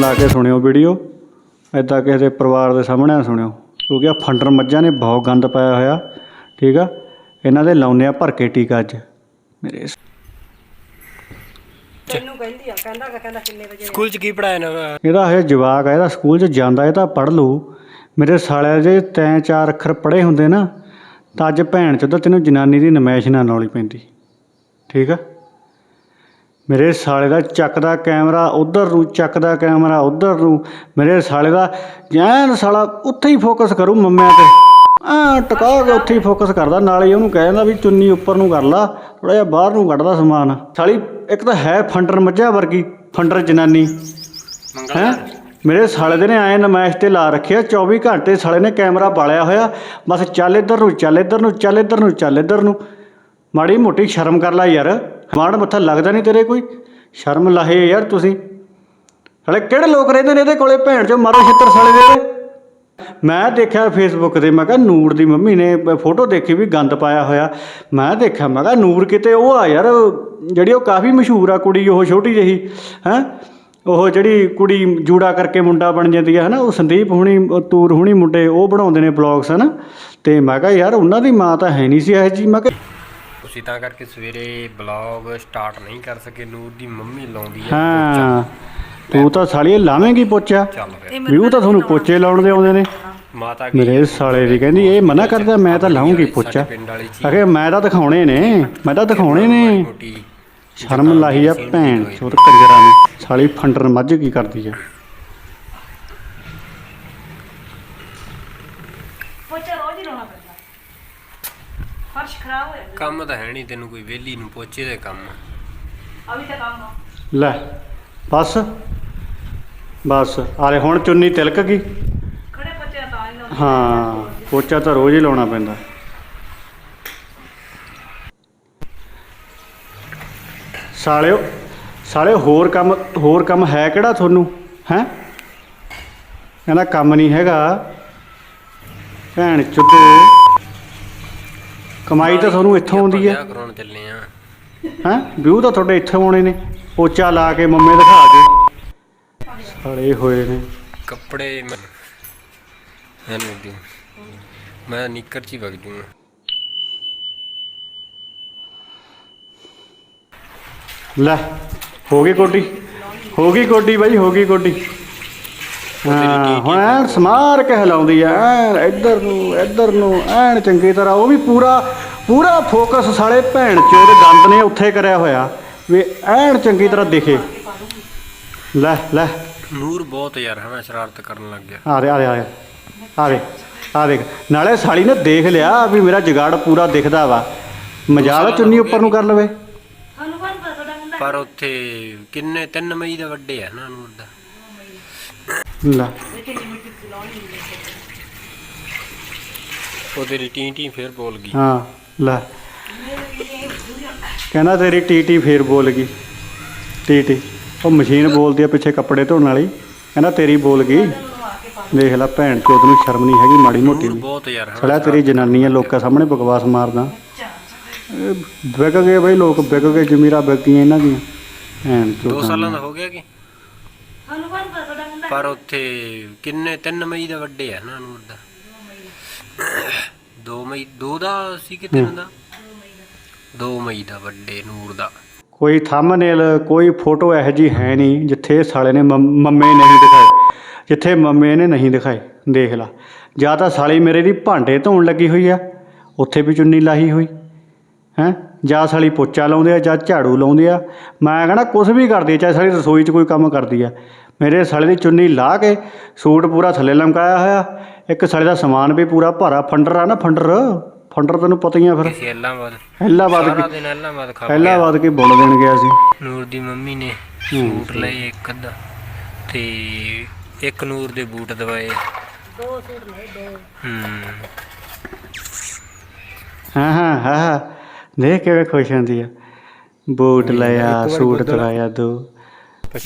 ਲਾ ਕੇ ਸੁਣਿਓ ਵੀਡੀਓ ਐਦਾਂ ਕਿਸੇ ਦੇ ਪਰਿਵਾਰ ਦੇ ਸਾਹਮਣੇ ਨਾ ਸੁਣਿਓ ਕਿਉਂਕਿ ਆ ਫੰਡਰ ਮੱਝਾਂ ਨੇ ਬਹੁਤ ਗੰਦ ਪਾਇਆ ਹੋਇਆ ਠੀਕ ਆ? ਇਹਨਾਂ ਦੇ ਲਾਉਨੇ ਆ ਭਰ ਕੇ ਟੀਕਾ ਅੱਜ। ਮੇਰੇ ਤੈਨੂੰ ਕਹਿੰਦੀ ਆ ਕਹਿੰਦਾ ਕਹਿੰਦਾ ਕਿੰਨੇ ਵਜੇ ਸਕੂਲ ਚ ਕੀ ਪੜਾਇਆ ਨਾ ਇਹਦਾ ਹਜੇ ਜਵਾਕ ਆ ਇਹਦਾ ਸਕੂਲ 'ਚ ਜਾਂਦਾ ਇਹ ਤਾਂ ਪੜ੍ਹ ਲੂ ਮੇਰੇ ਸਾਲਿਆ ਜੇ ਤੈਂ ਚਾਰ ਅੱਖਰ ਪੜ੍ਹੇ ਹੁੰਦੇ ਨਾ ਤਾਂ ਅੱਜ ਭੈਣ ਚੋਦ ਤੈਨੂੰ ਜਨਾਨੀ ਦੀ ਨਮਾਇਸ਼ ਨਾ ਨੌਲੀ ਪੈਂਦੀ ਠੀਕ ਆ? ਮੇਰੇ ਸਾਲੇ ਦਾ ਚੱਕਦਾ ਕੈਮਰਾ ਉਧਰ ਨੂੰ ਚੱਕਦਾ ਕੈਮਰਾ ਉਧਰ ਨੂੰ ਮੇਰੇ ਸਾਲੇ ਦਾ ਜੈਨ ਸਾਲਾ ਉੱਥੇ ਹੀ ਫੋਕਸ ਕਰੂ ਮੰਮਿਆਂ ਤੇ। ਆ ਟਕਾ ਕੇ ਉੱਥੇ ਹੀ ਫੋਕਸ ਕਰਦਾ ਨਾਲ ਹੀ ਉਹਨੂੰ ਕਹਿ ਦਿੰਦਾ ਵੀ ਚੁੰਨੀ ਉੱਪਰ ਨੂੰ ਕਰ ਲਾ ਥੋੜਾ ਜਿਹਾ ਬਾਹਰ ਨੂੰ ਕੱਢਦਾ ਸਮਾਨ। ਸਾਲੀ ਇੱਕ ਤਾਂ ਹੈ ਫੰਡਰ ਮੱਝਾਂ ਵਰਗੀ ਫੰਡਰ ਜਨਾਨੀ। ਹੈਂ? ਮੇਰੇ ਸਾਲੇ ਦੇ ਨੇ ਆਏ ਨਮਾਇਸ਼ ਤੇ ਲਾ ਰੱਖਿਆ 24 ਘੰਟੇ ਸਾਲੇ ਨੇ ਕੈਮਰਾ ਬਾਲਿਆ ਹੋਇਆ ਬਸ ਚੱਲ ਇੱਧਰ ਨੂੰ ਚੱਲ ਇੱਧਰ ਨੂੰ ਚੱਲ ਇੱਧਰ ਨੂੰ ਚੱਲ ਇੱਧਰ ਨੂੰ। ਮਾੜੀ ਮੋਟੀ ਸ਼ਰਮ ਕਰ ਲੈ ਯਾਰ। ਮਾੜ ਮੱਥਾ ਲੱਗਦਾ ਨਹੀਂ ਤੇਰੇ ਕੋਈ? ਸ਼ਰਮ ਲਾਹੇ ਯਾਰ ਤੁਸੀਂ। ਸਾਲੇ ਕਿਹੜੇ ਲੋਕ ਰਹਿੰਦੇ ਨੇ ਇਹਦੇ ਕੋਲੇ? ਭੈਣ ਚੋਂ ਮਾਰੋ ਛਿੱਤਰ ਸਾਲੇ ਦੇ। ਮੈਂ ਦੇਖਿਆ ਫੇਸਬੁੱਕ ਤੇ, ਮੈਂ ਕਿਹਾ ਨੂਰ ਦੀ ਮੰਮੀ ਨੇ ਫੋਟੋ ਦੇਖੀ ਵੀ ਗੰਦ ਪਾਇਆ ਹੋਇਆ। ਮੈਂ ਦੇਖਿਆ, ਮੈਂ ਕਿਹਾ ਨੂਰ ਕਿਤੇ ਉਹ ਆ ਯਾਰ, ਜਿਹੜੀ ਉਹ ਕਾਫੀ ਮਸ਼ਹੂਰ ਆ ਕੁੜੀ, ਉਹ ਛੋਟੀ ਜਿਹੀ, ਹੈ? ਉਹ ਜਿਹੜੀ ਕੁੜੀ ਜੂੜਾ ਕਰਕੇ ਮੁੰਡਾ ਬਣ ਜਾਂਦੀ ਹੈ ਹਨਾ? ਉਹ ਸੰਦੀਪ ਹੁਣੀ, ਉਹ ਤੂਰ ਹੁਣੀ ਮੁੰਡੇ ਉਹ ਬਣਾਉਂਦੇ ਨੇ ਬਲੌਗਸ ਹਨਾ? ਤੇ ਮੈਂ ਕਿਹਾ ਯਾਰ, ਉਹਨਾਂ ਦੀ ਮਾਂ ਤਾਂ ਹੈ ਨਹੀਂ ਸੀ ਇਹ ਜੀ ਮੈਂ ਕਿਹਾ ਤੁਸੀਂ ਤਾਂ ਕਰਕੇ ਸਵੇਰੇ ਬਲੌਗ ਸਟਾਰਟ ਨਹੀਂ ਕਰ ਸਕੇ ਨੂਰ ਦੀ ਮੰਮੀ ਲਾਉਂਦੀ ਹੈ। ਹਾਂ ਤੂੰ ਤਾਂ ਸਾਲੀਏ ਲਾਵੇਂਗੀ ਪੋਚਾ। ਚੱਲ ਫਿਰ। ਵੀ ਉਹ ਤਾਂ ਤੁਹਾਨੂੰ ਪੋਚੇ ਲਾਉਣ ਦੇ ਆਉਂਦੇ ਨੇ। ਮਾਤਾ ਕੀ ਮੇਰੇ ਸਾਲੇ ਦੀ ਕਹਿੰਦੀ ਇਹ ਮਨਾ ਕਰਦਾ ਮੈਂ ਤਾਂ ਲਾਉਂਗੀ ਪੋਚਾ। ਪਿੰਡ ਵਾਲੀ ਚੀਜ਼। ਅਖੇ ਮੈਂ ਤਾਂ ਦਿਖਾਉਣੇ ਨੇ ਮੈਂ ਤਾਂ ਦਿਖਾਉਣੇ ਨੇ। ਸ਼ਰਮ ਲਾਹੀ ਆ ਭੈਣ ਚੋਦ ਕੰਜਰਾਂ ਨੇ। ਸਾਲੀ ਫੰਡਰ ਮੱਝ ਕੀ ਕਰਦੀ ਆ। ਪੋਚਾ ਰੋਜ਼ ਹੀ ਲਾਉਣਾ ਪੈਂਦਾ। ਫਰਸ਼ ਖਰਾਬ ਹੋ ਜਾਂਦਾ? ਕੰਮ ਤਾਂ ਹੈ ਨਹੀਂ ਤੈਨੂੰ ਕੋਈ ਵਿਹਲੀ ਨੂੰ ਪੋਚੇ ਦੇ ਕੰਮ ਆ। ਵੀ ਤਾਂ ਕੰਮ ਆ। ਲੈ ਬਸ। ਬਸ ਆਲੇ ਹੁਣ ਚੁੰਨੀ ਤਿਲਕ ਗਈ। ਖੜੇ ਪੋਚੇ ਤਾਂ ਹੀ ਲਾਉਂਦੇ। ਹਾਂ ਪੋਚਾ ਤਾਂ ਰੋਜ਼ ਹੀ ਲਾਉਣਾ ਪੈਂਦਾ। ਸਾਲਿਓ ਸਾਲਿਓ ਹੋਰ ਕੰਮ ਹੋਰ ਕੰਮ ਹੈ ਕਿਹੜਾ ਤੁਹਾਨੂੰ? ਹੈ? ਕਹਿੰਦਾ ਕੰਮ ਨਹੀਂ ਹੈਗਾ। ਭੈਣ ਚੁੱਦੋ ਕਮਾਈ ਤਾਂ ਤੁਹਾਨੂੰ ਇੱਥੋਂ ਆਉਂਦੀ ਹੈ ਵਿਆਹ ਕਰਾਉਣ ਚੱਲੇ ਆ। ਹੈਂ? ਵਿਊ ਤਾਂ ਤੁਹਾਡੇ ਇੱਥੇ ਆਉਣੇ ਨੇ। ਪੋਚਾ ਲਾ ਕੇ ਮੰਮੇ ਦਿਖਾ ਕੇ ਸਾਲੇ ਹੋਏ ਨੇ। ਕੱਪੜੇ ਮੈਂ ਦੀ ਮੈਂ ਨਿੱਕਰ ਚ ਹੀ ਵਗ ਜੂਗਾ। ਲੈ ਹੋ ਗਈ ਕੋਡੀ। ਹੋ ਗਈ ਕੋਡੀ ਬਾਈ ਹੋ ਗਈ ਕੋਡੀ। ਹਾਂ ਹੁਣ ਐਨ ਸਮਾਰ ਕੇ ਹਿਲਾਉਂਦੀ ਐਨ ਇੱਧਰ ਨੂੰ ਇੱਧਰ ਨੂੰ ਐਨ ਚੰਗੀ ਤਰ੍ਹਾਂ ਉਹ ਵੀ ਪੂਰਾ ਪੂਰਾ ਫੋਕਸ ਸਾਲੇ ਭੈਣ ਚੋਦ ਗੰਦ ਨੇ ਉੱਥੇ ਕਰਿਆ ਹੋਇਆ। ਵੀ ਐਨ ਚੰਗੀ ਤਰ੍ਹਾਂ ਦਿਖੇ। ਲੈ ਲੈ। ਨੂਰ ਬਹੁਤ ਯਾਰ ਹਨਾ ਸ਼ਰਾਰਤ ਕਰਨ ਲੱਗ ਗਿਆ। ਆ ਰਿਹਾ ਆ ਰਿਹਾ ਆ ਦੇ। ਆ ਦੇਖ ਨਾਲੇ ਸਾਲੀ ਨੇ ਦੇਖ ਲਿਆ ਵੀ ਮੇਰਾ ਜਗਾੜ ਪੂਰਾ ਦਿਖਦਾ ਵਾ। ਮਜਾਲ ਚੁੰਨੀ ਉੱਪਰ ਨੂੰ ਕਰ ਲਵੇ। ਪਰ ਉੱਥੇ ਕਿੰਨੇ 3 ਮਈ ਦਾ ਵੱਡੇ ਆ ਨਾ ਨੂਰ ਦਾ। ਲੈ। ਉਹ ਤੇਰੀ ਟੀ ਟੀ ਫੇਰ ਬੋਲ ਗਈ। ਹਾਂ ਲੈ। ਕਹਿੰਦਾ ਤੇਰੀ ਟੀਟੀ ਫੇਰ ਬੋਲ ਗਈ। ਟੀਟੀ ਉਹ ਮਸ਼ੀਨ ਬੋਲਦੀ ਆ ਪਿੱਛੇ ਕੱਪੜੇ ਧੋਣ ਵਾਲੀ। ਕਹਿੰਦਾ ਤੇਰੀ ਬੋਲ ਗਈ। ਦੇਖ ਲੈ ਭੈਣ ਚੋਦ ਨੂੰ ਸ਼ਰਮ ਨਹੀਂ ਹੈਗੀ ਮਾੜੀ ਮੋਟੀ ਬਹੁਤ ਯਾਰ ਸੜਾ ਤੇਰੀ ਜਨਾਨੀ ਆ ਲੋਕਾਂ ਸਾਹਮਣੇ ਬਕਵਾਸ ਮਾਰਦਾ। ਵਿਕ ਗਏ ਬਈ ਲੋਕ ਵਿਕ ਗਏ ਜ਼ਮੀਰਾ ਵਿਕ ਗਈਆਂ ਇਹਨਾਂ ਦੀਆਂ। ਭੈਣ ਦੋ ਚੋਦ ਸਾਲਾਂ ਦਾ ਹੋ ਗਿਆ ਕਿ? ਕੌਣ ਪਤਾ ਤੁਹਾਡਾ ਮੁੰਡਾ? ਪਰ ਉੱਥੇ ਕਿੰਨੇ 3 ਮਈ ਦਾ ਵੱਡੇ ਆ ਨਾ ਨੂਰ ਦਾ। 2 ਮਈ 2 ਦਾ ਸੀ ਕਿ 3 ਦਾ? 2 ਮਈ ਦਾ ਵੱਡੇ ਨੂਰ ਦਾ। ਕੋਈ ਥੰਬਨੇਲ ਕੋਈ ਫੋਟੋ ਇਹੋ ਜੀ ਹੈ ਨਹੀਂ ਜਿੱਥੇ ਸਾਲੇ ਨੇ ਮੰਮ- ਮੰਮੇ ਨਹੀਂ ਦਿਖਾਏ। ਜਿੱਥੇ ਮੰਮੇ ਨੇ ਨਹੀਂ ਦਿਖਾਏ ਦੇਖ ਲਾ। ਜਾਂ ਤਾਂ ਸਾਲੀ ਮੇਰੇ ਦੀ ਭਾਂਡੇ ਧੋਣ ਲੱਗੀ ਹੋਈ ਆ ਉੱਥੇ ਵੀ ਚੁੰਨੀ ਲਾਹੀ ਹੋਈ ਹੈ? ਜਾਂ ਸਾਲੀ ਪੋਚਾ ਲਾਉਂਦੇ ਆ ਜਾਂ ਝਾੜੂ ਲਾਉਂਦੇ ਆ। ਮੈਂ ਕਹਣਾ ਕੁਝ ਵੀ ਕਰਦੀ ਚਾਹੇ ਸਾਲੀ ਰਸੋਈ 'ਚ ਕੋਈ ਕੰਮ ਕਰਦੀ ਆ। ਮੇਰੇ ਸਾਲੇ ਦੀ ਚੁੰਨੀ ਲਾ ਕੇ ਸੂਟ ਪੂਰਾ ਥੱਲੇ ਲਮਕਾਇਆ ਹੋਇਆ। ਇੱਕ ਸਾਲੇ ਦਾ ਸਮਾਨ ਵੀ ਪੂਰਾ ਭਾਰਾ। ਫੰਡਰ ਆ ਨਾ ਫੰਡਰ? ਫੰਡਰ ਤੈਨੂੰ ਪਤਾ ਹੀ ਆ ਫਿਰ। ਹੈਲਾਬਾਦ ਸਾਰਾ ਕੀ ਦਿਨ ਅੱਲਾਬਾਦ ਖਾ ਹੈਲਾਬਾਦ ਕੀ ਬੋਲ ਦੇਣ ਗਿਆ ਸੀ। ਨੂਰ ਦੀ ਮੰਮੀ ਨੇ ਸੂਟ ਲਏ ਇੱਕ ਅੱਧਾ ਤੇ ਇੱਕ ਨੂਰ ਦੇ ਬੂਟ ਦਵਾਏ। ਦੋ ਸੂਟ ਨੇ ਦੋ। ਹਾਂ ਹਾਂ ਹਾਂ। ਦੇਖ ਕਿਵੇਂ ਖੁਸ਼ ਹੁੰਦੀ ਆ। ਬੂਟ ਲਿਆ ਸੂਟ ਦਵਾਇਆ ਦੋ।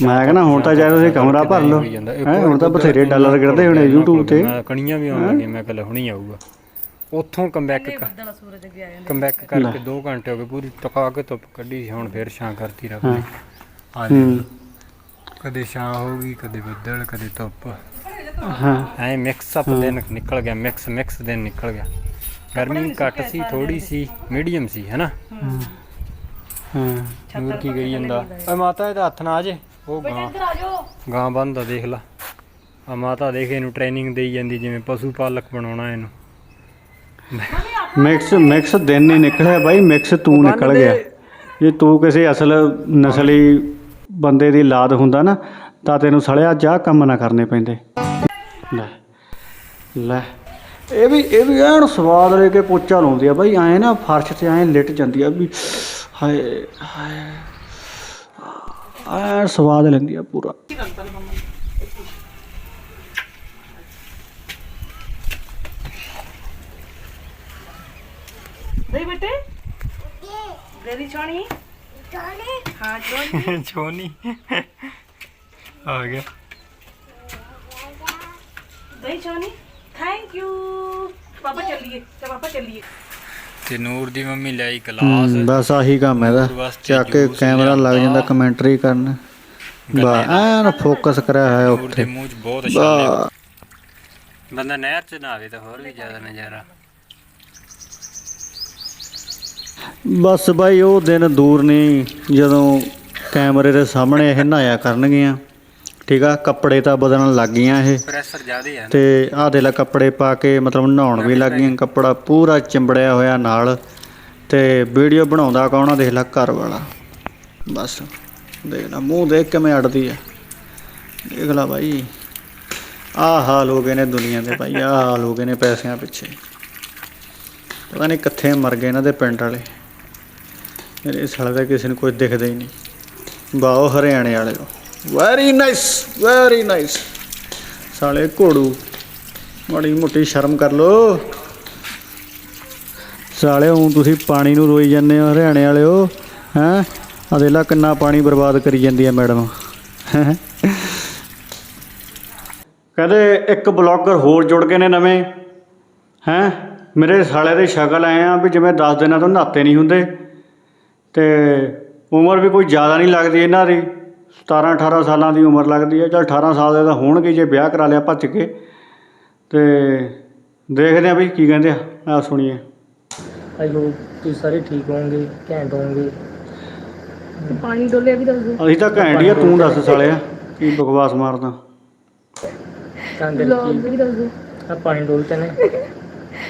ਮੈਂ ਕਹਿੰਦਾ ਹੁਣ ਤਾਂ ਜਾ ਤੁਸੀਂ ਕਮਰਾ ਭਰ ਲਓ। ਹੈਂ ਹੁਣ ਤਾਂ ਬਥੇਰੇ ਡਾਲਰ ਗਿਰਦੇ ਹੋਣੇ YouTube ਤੇ। ਮੈਂ ਕਣੀਆਂ ਵੀ ਆਉਣ ਲੱਗੀਆਂ ਮੈਂ ਕਿਹਾ ਲੈ ਹੁਣੀ ਆਊਗਾ। ਉੱਥੋਂ ਕਮਬੈਕ ਕਮਬੈਕ ਕਰਕੇ 2 ਘੰਟੇ ਹੋ ਗਏ ਪੂਰੀ ਟਕਾ ਕੇ ਧੁੱਪ ਕੱਢੀ ਸੀ ਹੁਣ ਫੇਰ ਛਾਂ ਕਰਤੀ ਰੱਬ ਹਾਂ। ਨੇ ਹਾਂ। ਕਦੇ ਛਾਂ ਹੋ ਗਈ ਕਦੇ ਬੱਦਲ ਕਦੇ ਧੁੱਪ। ਹਾਂ। ਐ ਮਿਕਸ ਅਪ ਦਿਨ ਨਿਕਲ ਗਿਆ ਮਿਕਸ ਮਿਕਸ ਦਿਨ ਨਿਕਲ ਗਿਆ। ਗਰਮੀ ਘੱਟ ਸੀ ਥੋੜੀ ਸੀ ਮੀਡੀਅਮ ਸੀ ਹੈਨਾ? ਹਾਂ। ਨੂਰ ਕੀ ਗਈ ਜਾਂਦਾ? ਓਏ ਮਾਤਾ ਇਹਦਾ ਹੱਥ ਨਾ ਆ ਜੇ। ਉਹ ਗਾਂ ਗਾਂ ਬੰਦਾ ਦੇਖ ਲਾ। ਆ ਮਾਤਾ ਦੇਖ ਇਹਨੂੰ ਟ੍ਰੇਨਿੰਗ ਦੇਈ ਜਾਂਦੀ ਜਿਵੇਂ ਪਸ਼ੂ ਪਾਲਕ ਬਣਾਉਣਾ ਇਹਨੂੰ। ਮਿਕਸ ਮਿਕਸ ਦਿਨ ਨਹੀਂ ਨਿਕਲਿਆ ਬਾਈ ਮਿਕਸ ਤੂੰ ਨਿਕਲ ਗਿਆ। ਜੇ ਤੂੰ ਕਿਸੇ ਅਸਲ ਨਸਲੀ ਬੰਦੇ ਦੀ ਲਾਦ ਹੁੰਦਾ ਨਾ ਤਾਂ ਤੈਨੂੰ ਸੜਿਆ ਜਾ ਕੰਮ ਨਾ ਕਰਨੇ ਪੈਂਦੇ। ਲੈ ਲੈ। ਇਹ ਵੀ ਇਹ ਵੀ ਐਨ ਸਵਾਦ ਲੈ ਕੇ ਪੋਚਾ ਲਾਉਂਦੀ ਆ ਬਾਈ ਐ ਨਾ ਫਰਸ਼ ਤੇ ਐ ਲਿਟ ਜਾਂਦੀ ਆ ਵੀ ਹਾਏ ਹਾਏ। ਐ ਸਵਾਦ ਲੈਂਦੀ ਆ ਪੂਰਾ। ਦਹੀਂ ਬੇਟੇ? ਗਰੀ ਛਾਣੀ? ਹਾਂ ਛੋਣੀ। ਛੋਨੀ ਆ ਗਿਆ। ਦਹੀਂ ਛਾਣੀ? ਥੈਂਕ ਯੂ ਪਾਪਾ ਚੱਲੀਏ ਤੇ ਪਾਪਾ ਚੱਲੀਏ। ਤੇ ਨੂਰ ਦੀ ਮੰਮੀ ਲਿਆਈ ਗਲਾਸ ਬਸ ਆਹੀ ਕੰਮ ਹੈ ਇਹਦਾ। ਬਸ ਚੱਕ ਕੇ ਕੈਮਰਾ ਲੱਗ ਜਾਂਦਾ। ਕਮੈਂਟਰੀ ਕਰਨ। ਬਾ ਐਨ ਫੋਕਸ ਕਰਿਆ ਹੈ ਨੂਰ ਉੱਥੇ। ਦੇ ਮੂੰਹ 'ਚ ਬਹੁਤ ਅੱਛਾ ਬੰਦਾ ਨਹਿਰ 'ਚ ਨਹਾਵੇ ਤਾਂ ਹੋਰ ਵੀ ਜ਼ਿਆਦਾ ਨਜ਼ਾਰਾ। ਬਸ ਬਾਈ ਉਹ ਦਿਨ ਦੂਰ ਨਹੀਂ ਜਦੋਂ ਕੈਮਰੇ ਦੇ ਸਾਹਮਣੇ ਇਹ ਨਹਾਇਆ ਕਰਨਗੀਆਂ। ਠੀਕ ਆ ਕੱਪੜੇ ਤਾਂ ਬਦਲਣ ਲੱਗ ਗਈਆਂ ਇਹ। ਪ੍ਰੈਸ਼ਰ ਜ਼ਿਆਦਾ ਨਾ। ਤੇ ਆਹ ਦੇ ਲਾ ਕੱਪੜੇ ਪਾ ਕੇ ਮਤਲਬ ਨਹਾਉਣ ਵੀ ਲੱਗ ਗਈਆਂ ਕੱਪੜਾ ਪੂਰਾ ਚਿੰਬੜਿਆ ਹੋਇਆ ਨਾਲ। ਤੇ ਵੀਡੀਓ ਬਣਾਉਂਦਾ ਕੌਣ ਆ ਦੇਖ ਲੈ ਘਰ ਵਾਲਾ। ਬਸ ਦੇਖ ਲੈ ਮੂੰਹ ਦੇਖ ਕਿਵੇਂ ਅੜਦੀ ਆ। ਦੇਖ ਲੈ ਬਾਈ ਆਹ ਹਾਲ ਹੋ ਗਏ ਨੇ ਦੁਨੀਆ ਦੇ ਭਾਈ ਆਹ ਹਾਲ ਹੋ ਗਏ ਨੇ ਪੈਸਿਆਂ ਪਿੱਛੇ। ਪਤਾ ਨਹੀਂ ਕਿੱਥੇ ਮਰ ਗਏ ਇਹਨਾਂ ਦੇ ਪਿੰਡ ਵਾਲੇ। ਮੇਰੇ ਸਾਲੇ ਦਾ ਕਿਸੇ ਨੂੰ ਕੋਈ ਦਿਖਦਾ ਹੀ ਨਹੀਂ। ਬਾਓ ਹਰਿਆਣੇ ਵਾਲੇ ਵੈਰੀ ਨਾਈਸ ਵੈਰੀ ਨਾਈਸ ਸਾਲੇ ਘੋੜੂ, ਮਾੜੀ ਮੋਟੀ ਸ਼ਰਮ ਕਰ ਲੋ ਸਾਲੇ, ਹੁਣ ਤੁਸੀਂ ਪਾਣੀ ਨੂੰ ਰੋਈ ਜਾਂਦੇ ਹੋ, ਹਰਿਆਣੇ ਵਾਲਿਓ, ਹੈਂ? ਆ ਦੇਖ ਲਾ ਕਿੰਨਾ ਪਾਣੀ ਬਰਬਾਦ ਕਰੀ ਜਾਂਦੀ ਹੈ ਮੈਡਮ। ਕਹਿੰਦੇ ਇੱਕ ਬਲੌਗਰ ਹੋਰ ਜੁੜ ਗਏ ਨੇ ਨਵੇਂ, ਹੈਂ? ਮੇਰੇ ਸਾਲੇ ਦੇ ਸ਼ਕਲ ਆਏ ਆ ਵੀ ਜਿਵੇਂ 10 ਦਿਨਾਂ ਤੋਂ ਨਹਾਤੇ ਨਹੀਂ ਹੁੰਦੇ, ਤੇ ਉਮਰ ਵੀ ਕੋਈ ਜ਼ਿਆਦਾ ਨਹੀਂ ਲੱਗਦੀ ਇਹਨਾਂ ਦੀ। 17 18 ਸਾਲਾਂ ਦੀ ਉਮਰ ਲੱਗਦੀ ਹੈ। ਚਲ 18 ਸਾਲ ਦੇ ਤਾਂ ਹੋਣਗੇ ਜੇ ਵਿਆਹ ਕਰਾ ਲਿਆ ਭੱਜ ਕੇ। ਤੇ ਦੇਖਦੇ ਆ ਵੀ ਕੀ ਕਹਿੰਦੇ ਆ। ਆ ਸੁਣੀਏ। ਆਈ ਹੋਪ ਤੁਸੀਂ ਸਾਰੇ ਠੀਕ ਹੋਵੋਗੇ ਘੈਂਟ ਹੋਵੋਗੇ ਪਾਣੀ ਡੋਲਿਆ ਵੀ ਦੱਸ ਦਿਓ ਅਸੀਂ ਤਾਂ ਘੈਂਟ ਹੀ ਆ ਤੂੰ ਦੱਸ ਸਾਲਿਆ ਕੀ ਬਕਵਾਸ ਮਾਰਦਾ। ਤਾਂ ਵਲੌਗ ਕਰਕੇ ਵੀ ਦੱਸ ਦਿਓ ਆ ਪਾਣੀ ਡੋਲਤੇ ਨੇ।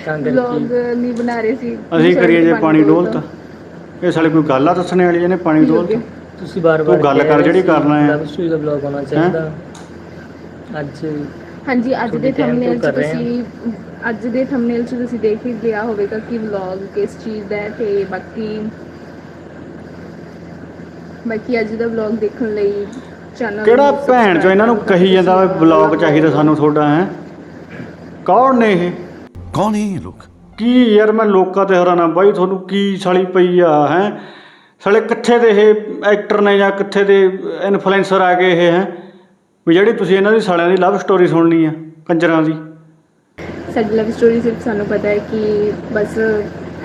ਤਾਂ ਵਲੌਗ ਕਰਕੇ ਨਹੀਂ ਬਣਾ ਰਹੇ ਸੀ। ਅਸੀਂ ਕਰੀਏ ਜੇ ਪਾਣੀ ਡੋਲਤਾ। ਇਹ ਸਾਲੇ ਕੋਈ ਗੱਲ ਆ ਦੱਸਣੇ ਵਾਲੀ ਇਹਨੇ ਪਾਣੀ ਡੋਲਤਾ। ਤੁਸੀਂ ਬਾਰ-ਬਾਰ ਤੂੰ ਗੱਲ ਕਰ ਜਿਹੜੀ ਕਰਨਾ ਹੈ। ਲਵ ਸਟੋਰੀ ਦਾ ਬਲੌਗ ਹੋਣਾ ਚਾਹੀਦਾ। ਅੱਜ ਹਾਂਜੀ ਅੱਜ ਦੇ ਥੰਬਨੇਲ 'ਚ ਤੁਸੀਂ ਅੱਜ ਦੇ ਥੰਬਨੇਲ 'ਚ ਤੁਸੀਂ ਦੇਖ ਹੀ ਲਿਆ ਹੋਵੇਗਾ ਕਿ ਵਲੌਗ ਕਿਸ ਚੀਜ਼ ਦਾ ਹੈ ਤੇ ਬਾਕੀ ਬਾਕੀ ਅੱਜ ਦਾ ਵਲੌਗ ਦੇਖਣ ਲਈ ਚੈਨਲ ਕਿਹੜਾ ਭੈਣ ਚੋ ਇਹਨਾਂ ਨੂੰ ਕਹੀ ਜਾਂਦਾ ਵਾ ਬਲੌਗ ਚਾਹੀਦਾ ਸਾਨੂੰ ਤੁਹਾਡਾ ਹੈ? ਕੌਣ ਨੇ ਇਹ? ਕੌਣ ਹੈ ਇਹ ਲੋਕ? ਕੀ ਯਾਰ ਮੈਂ ਲੋਕਾਂ ਤੇ ਹੈਰਾਨ ਆ। ਬਾਈ ਤੁਹਾਨੂੰ ਕੀ ਸਾਲੀ ਪਈ ਆ ਹੈ? ਸਾਲੇ ਕਿੱਥੇ ਦੇ ਇਹ ਐਕਟਰ ਨੇ ਜਾਂ ਕਿੱਥੇ ਦੇ ਇਨਫਲੂਐਂਸਰ ਆ ਗਏ ਇਹ ਹੈ? ਵੀ ਜਿਹੜੀ ਤੁਸੀਂ ਇਹਨਾਂ ਦੀ ਸਾਲਿਆਂ ਦੀ ਲਵ ਸਟੋਰੀ ਸੁਣਨੀ ਆ ਕੰਜਰਾਂ ਦੀ। ਸਾਡੀ ਲਵ ਸਟੋਰੀ ਸਿਰਫ ਸਾਨੂੰ ਪਤਾ ਹੈ ਕਿ ਬਸ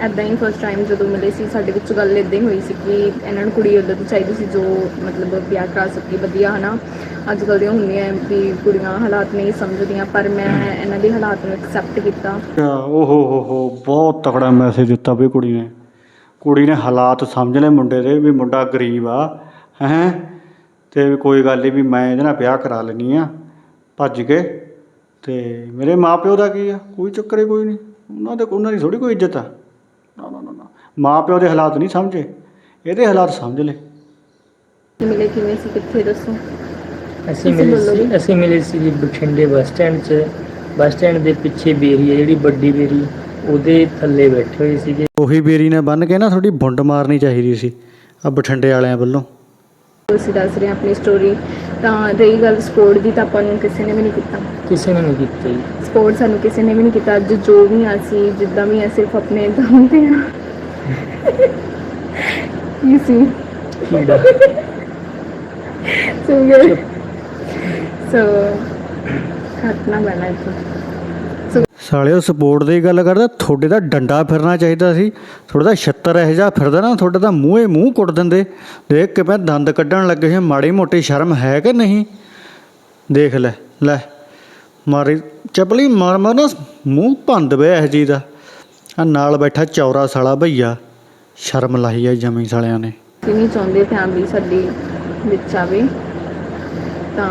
ਐਦਾਂ ਹੀ ਫਸਟ ਟਾਈਮ ਜਦੋਂ ਮਿਲੇ ਸੀ ਸਾਡੇ ਵਿੱਚ ਗੱਲ ਇਦਾਂ ਹੀ ਹੋਈ ਸੀ ਕਿ ਇਹਨਾਂ ਨੂੰ ਕੁੜੀ ਉਦੋਂ ਦੀ ਚਾਹੀਦੀ ਸੀ ਜੋ ਮਤਲਬ ਵਿਆਹ ਕਰਾ ਸਕੇ ਵਧੀਆ ਹਨਾ? ਅੱਜ ਕੱਲ੍ਹ ਦੀਆਂ ਹੁੰਦੀਆਂ ਹੈ ਵੀ ਕੁੜੀਆਂ ਹਾਲਾਤ ਨਹੀਂ ਸਮਝਦੀਆਂ ਪਰ ਮੈਂ ਇਹਨਾਂ ਦੇ ਹਾਲਾਤ ਨੂੰ ਐਕਸੈਪਟ ਕੀਤਾ। ਓਹੋ ਹੋ ਹੋ ਬਹੁਤ ਤਕੜਾ ਮੈਸੇਜ ਦਿੱਤਾ ਵੀ ਕੁੜੀ ਨੇ। ਕੁੜੀ ਨੇ ਹਾਲਾਤ ਸਮਝ ਲਏ ਮੁੰਡੇ ਦੇ ਵੀ ਮੁੰਡਾ ਗਰੀਬ ਆ ਹੈ? ਤੇ ਵੀ ਕੋਈ ਗੱਲ ਨਹੀਂ ਵੀ ਮੈਂ ਇਹਦੇ ਨਾਲ ਵਿਆਹ ਕਰਾ ਲੈਣੀ ਆ। ਭੱਜ ਕੇ ਤੇ ਮੇਰੇ ਮਾਪਿਓ ਦਾ ਕੀ ਆ? ਕੋਈ ਚੱਕਰ ਹੀ ਕੋਈ ਨਹੀਂ ਉਹਨਾਂ ਦੇ ਉਹਨਾਂ ਦੀ ਥੋੜੀ ਕੋਈ ਇੱਜ਼ਤ ਆ। ਨਾ ਨਾ ਨਾ ਨਾ। ਮਾਪਿਓ ਦੇ ਹਾਲਾਤ ਨਹੀਂ ਸਮਝੇ। ਇਹਦੇ ਹਾਲਾਤ ਸਮਝ ਲੈ ਮਿਲੇ ਕਿਵੇਂ ਸੀ? ਕਿੱਥੇ ਦੱਸੋ? ਅਸੀਂ ਮਿਲੇ ਸੀ। ਅਸੀਂ ਮਿਲੇ ਸੀ ਜੀ ਬਠਿੰਡੇ ਬੱਸ ਸਟੈਂਡ 'ਚ। ਬੱਸ ਸਟੈਂਡ ਦੇ ਪਿੱਛੇ ਬੇਰੀ ਹੈ ਜਿਹੜੀ ਵੱਡੀ ਬੇਰੀ। ਉਹਦੇ ਥੱਲੇ ਬੈਠੇ ਹੋਏ ਸੀਗੇ। ਉਹੀ ਬੇਰੀ ਨੇ ਬੰਨ ਕੇ ਨਾ ਥੋੜੀ ਬੁੰਡ ਮਾਰਨੀ ਚਾਹੀਦੀ ਸੀ ਆ ਬਠਿੰਡੇ ਵਾਲਿਆਂ ਵੱਲੋਂ। ਅਸੀਂ ਦੱਸ ਰਹੇ ਹਾਂ ਆਪਣੀ ਸਟੋਰੀ ਤਾਂ ਰਹੀ ਗੱਲ ਸਪੋਰਟ ਦੀ ਤਾਂ ਆਪਾਂ ਨੂੰ ਕਿਸੇ ਨੇ ਵੀ ਨਹੀਂ ਕੀਤਾ। ਕਿਸੇ ਨੇ ਨਹੀਂ ਕੀਤਾ ਸਪੋਰਟ ਸਾਨੂੰ ਕਿਸੇ ਨੇ ਵੀ ਨਹੀਂ ਕੀਤਾ ਅੱਜ ਜੋ ਵੀ ਹਾਂ ਅਸੀਂ ਜਿੱਦਾਂ ਵੀ ਹਾਂ ਸਿਰਫ ਆਪਣੇ ਦਮ ਤੇ ਹਾਂ ਕੀ ਸੀ? ਕੀੜਾ। ਸੋ ਗਏ ਸੋ ਖਤਨਾ ਬਣਾ ਇੱਥੇ। ਸਾਲਿਓ ਸਪੋਰਟ ਦੀ ਗੱਲ ਕਰਦਾ, ਤੁਹਾਡੇ ਦਾ ਡੰਡਾ ਫਿਰਨਾ ਚਾਹੀਦਾ ਸੀ। ਤੁਹਾਡਾ ਤਾਂ ਛੱਤਰ ਇਹੋ ਜਿਹਾ ਫਿਰਦਾ ਨਾ, ਤੁਹਾਡੇ ਤਾਂ ਮੂੰਹੇ ਮੂੰਹ ਕੁੱਟ ਦਿੰਦੇ। ਦੇਖ ਕਿਵੇਂ ਦੰਦ ਕੱਢਣ ਲੱਗੇ ਸੀ, ਮਾੜੀ ਮੋਟੀ ਸ਼ਰਮ ਹੈ ਕਿ ਨਹੀਂ? ਦੇਖ ਲੈ ਲੈ, ਮਾਰੀ ਚਪਲੀ ਮਾਰ ਮਾਰ ਨਾ, ਮੂੰਹ ਭੰਦ ਵੇ ਇਹ ਜੀ ਦਾ। ਆ ਨਾਲ ਬੈਠਾ ਚੌਰਾ ਸਾਲਾ ਭਈਆ, ਸ਼ਰਮ ਲਾਈ ਆ ਜਮੀ ਸਾਲਿਆਂ ਨੇ। ਅਸੀਂ ਨਹੀਂ ਚਾਹੁੰਦੇ ਫੈਮਿਲੀ ਸਾਡੀ ਵਿੱਚ ਆਵੇ। ਤਾਂ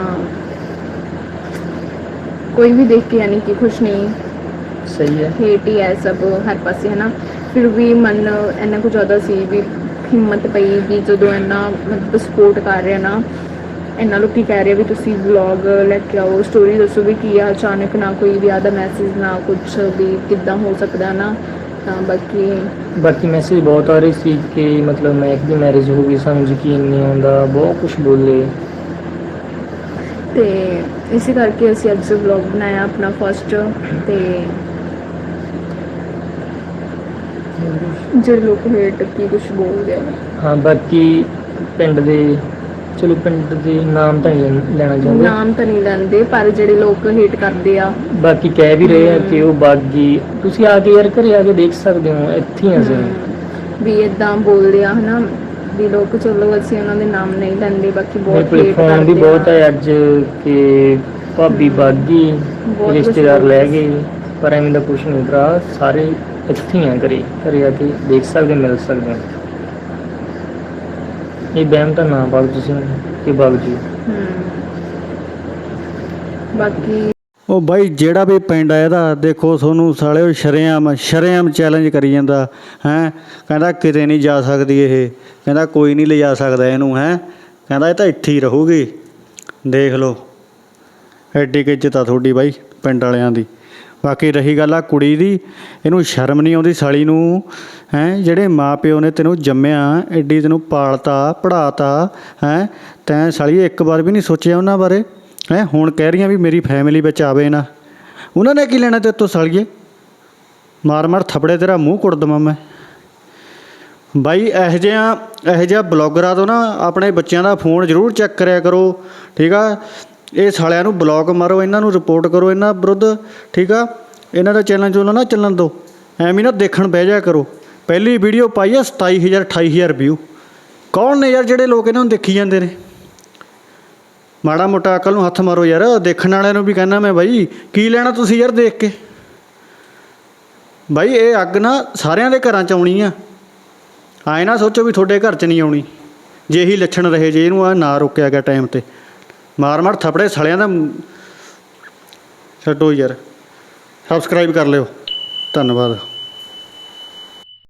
ਕੋਈ ਵੀ ਦੇਖ ਕੇ ਯਾਨੀ ਕਿ ਖੁਸ਼ ਨਹੀਂ। ਸਹੀ ਹੈ। ਹੇਟ ਹੀ ਹੈ ਸਭ ਹਰ ਪਾਸੇ ਹੈ ਨਾ? ਫਿਰ ਵੀ ਮਨ ਇੰਨਾ ਕੁ ਜ਼ਿਆਦਾ ਸੀ ਵੀ ਹਿੰਮਤ ਪਈ ਵੀ ਜਦੋਂ ਇੰਨਾ ਮਤਲਬ ਸਪੋਰਟ ਕਰ ਰਿਹਾ ਨਾ ਇੰਨਾ ਲੋਕੀ ਕਹਿ ਰਹੇ ਵੀ ਤੁਸੀਂ ਵਲੌਗ ਲੈ ਕੇ ਆਓ ਸਟੋਰੀ ਦੱਸੋ ਵੀ ਕੀ ਆ ਅਚਾਨਕ ਨਾ ਕੋਈ ਵਿਆਹ ਦਾ ਮੈਸੇਜ ਨਾ ਕੁਝ ਵੀ ਕਿੱਦਾਂ ਹੋ ਸਕਦਾ ਨਾ? ਤਾਂ ਬਾਕੀ ਬਾਕੀ ਮੈਸੇਜ ਬਹੁਤ ਆ ਰਹੇ ਸੀ ਕਿ ਮਤਲਬ ਮੈਂ ਇੱਕ ਦੀ ਮੈਰਿਜ ਹੋ ਗਈ ਸਾਨੂੰ ਯਕੀਨ ਨਹੀਂ ਆਉਂਦਾ ਬਹੁਤ ਕੁਝ ਬੋਲੇ। ਤੇ ਇਸੇ ਕਰਕੇ ਅਸੀਂ ਅੱਜ ਵਲੌਗ ਬਣਾਇਆ ਆਪਣਾ ਫਰਸਟ ਤੇ ਜਿਹੜੇ ਲੋਕ ਹੇਟ ਕੀ ਕੁਝ ਬੋਲਦੇ ਆ। ਹਾਂ ਬਾਕੀ ਪਿੰਡ ਦੇ ਚਲੋ ਪਿੰਡ ਦੇ ਨਾਮ ਤਾਂ ਨਹੀਂ ਲੈਣਾ ਚਾਹੁੰਦੇ। ਨਾਮ ਤਾਂ ਨਹੀਂ ਲੈਂਦੇ ਪਰ ਜਿਹੜੇ ਲੋਕ ਹੇਟ ਕਰਦੇ ਆ। ਬਾਕੀ ਕਹਿ ਵੀ ਰਹੇ ਆ ਕਿ ਉਹ ਬਾਗੀ ਤੁਸੀਂ ਆ ਕੇ ਯਾਰ ਘਰੇ ਆ ਕੇ ਦੇਖ ਸਕਦੇ ਹੋ ਇੱਥੇ ਆ ਹਮ, ਵੀ ਇਦਾਂ ਬੋਲਦੇ ਆ ਹਨਾ? ਵੀ ਲੋਕ ਚਲੋ ਅਸੀਂ ਉਹਨਾਂ ਦੇ ਨਾਮ ਨਹੀਂ ਲੈਂਦੇ ਬਾਕੀ ਬਹੁਤ ਹੇਟ ਫੋਨ ਵੀ ਕਰਦੇ ਬਹੁਤ ਹੈ ਅੱਜ ਕਿ ਭਾਬੀ ਬਾਗੀ ਰਿਸ਼ਤੇਦਾਰ ਲੈ ਗਏ ਪਰ ਐਵੇਂ ਦਾ ਕੁਝ ਨਹੀਂ ਭਰਾ ਸਾਰੇ ਇੱਥੇ ਆ ਘਰੇ ਘਰੇ ਆ ਕੇ ਦੇਖ ਸਕਦੇ ਮਿਲ ਸਕਦੇ ਇਹ ਬੈਮ ਤਾਂ ਨਾ ਬਾਗ ਤੁਸੀਂ ਕਿ ਬਾਗ ਜੀ। ਹਮ। ਬਾਕੀ ਉਹ ਬਾਈ ਜਿਹੜਾ ਵੀ ਪਿੰਡ ਆ ਇਹਦਾ ਦੇਖੋ ਤੁਹਾਨੂੰ ਸਾਲਿਓ ਸ਼ਰੇਆਮ ਸ਼ਰੇਆਮ ਚੈਲੰਜ ਕਰੀ ਜਾਂਦਾ ਹੈ। ਕਹਿੰਦਾ ਕਿਤੇ ਨਹੀਂ ਜਾ ਸਕਦੀ ਇਹ। ਕਹਿੰਦਾ ਕੋਈ ਨਹੀਂ ਲਿਜਾ ਸਕਦਾ ਇਹਨੂੰ ਹੈ। ਕਹਿੰਦਾ ਇਹ ਤਾਂ ਇੱਥੇ ਹੀ ਰਹੂਗੀ। ਦੇਖ ਲਓ। ਐਡੀ ਕੁ ਇੱਜ਼ਤ ਆ ਤੁਹਾਡੀ ਬਾਈ ਪਿੰਡ ਵਾਲਿਆਂ ਦੀ। ਬਾਕੀ ਰਹੀ ਗੱਲ ਆ ਕੁੜੀ ਦੀ, ਇਹਨੂੰ ਸ਼ਰਮ ਨਹੀਂ ਆਉਂਦੀ ਸਾਲੀ ਨੂੰ, ਹੈ, ਜਿਹੜੇ ਮਾਪਿਓ ਨੇ ਤੈਨੂੰ ਜੰਮਿਆ, ਐਡੀ ਤੈਨੂੰ ਪਾਲਤਾ ਪੜਾਤਾ ਹੈ, ਤੈਂ ਸਾਲੀ ਇੱਕ ਵਾਰ ਵੀ ਨਹੀਂ ਸੋਚਿਆ ਉਹਨਾਂ ਬਾਰੇ, ਹੈ, ਹੁਣ ਕਹਿ ਰਹੀਆਂ ਵੀ ਮੇਰੀ ਫੈਮਿਲੀ ਵਿੱਚ ਆਵੇ ਨਾ। ਉਹਨਾਂ ਨੇ ਕੀ ਲੈਣਾ ਤੇ ਤੋਂ ਸਾਲੀਏ? ਮਾਰ ਮਾਰ ਥਪੜੇ ਤੇਰਾ ਮੂੰਹ ਕੁੱਟ ਦਵਾਂ ਮੈਂ। ਬਾਈ, ਇਹੋ ਜਿਹਾ ਇਹੋ ਜਿਹਾ ਬਲੌਗਰਾਂ ਤੋਂ ਨਾ ਆਪਣੇ ਬੱਚਿਆਂ ਦਾ ਫੋਨ ਜ਼ਰੂਰ ਚੈੱਕ ਕਰਿਆ ਕਰੋ, ਠੀਕ ਆ? ਇਹ ਸਾਲਿਆਂ ਨੂੰ ਬਲੌਕ ਮਾਰੋ, ਇਹਨਾਂ ਨੂੰ ਰਿਪੋਰਟ ਕਰੋ, ਇਹਨਾਂ ਵਿਰੁੱਧ, ਠੀਕ ਆ? ਇਹਨਾਂ ਦਾ ਚੈਨਲ ਚੋਂ ਨਾ, ਚੱਲਣ ਦਿਓ। ਐਵੇਂ ਨਾ ਦੇਖਣ ਬਹਿ ਜਾ ਕਰੋ। ਪਹਿਲੀ ਵੀਡੀਓ ਪਾਈ ਆ 27000 28000 ਵਿਊ ਕੌਣ ਨੇ ਯਾਰ ਜਿਹੜੇ ਲੋਕ ਇਹਨਾਂ ਨੂੰ ਦੇਖੀ ਜਾਂਦੇ ਨੇ? ਮਾੜਾ ਮੋਟਾ ਅਕਲ ਨੂੰ ਹੱਥ ਮਾਰੋ ਯਾਰ, ਦੇਖਣ ਵਾਲਿਆਂ ਨੂੰ ਵੀ ਕਹਿੰਦਾ ਮੈਂ ਬਾਈ, ਕੀ ਲੈਣਾ ਤੁਸੀਂ ਯਾਰ ਦੇਖ ਕੇ? ਬਾਈ, ਇਹ ਅੱਗ ਨਾ ਸਾਰਿਆਂ ਦੇ ਘਰਾਂ 'ਚ ਆਉਣੀ ਆ। ਆਏ ਨਾ ਸੋਚੋ ਵੀ ਤੁਹਾਡੇ ਘਰ 'ਚ ਨਹੀਂ ਆਉਣੀ। ਜੇ ਇਹੀ ਲੱਛਣ ਰਹੇ, ਜੇ ਇਹਨੂੰ ਆ ਨਾ ਰੋਕਿਆ ਗਿਆ ਟਾਈਮ ਤੇ। ਮਾਰ ਮਾਰ ਥਪੜੇ ਸਲਿਆਂ ਦਾ ਛੱਡੋ ਯਾਰ। ਸਬਸਕ੍ਰਾਈਬ ਕਰ ਲਿਓ। ਧੰਨਵਾਦ।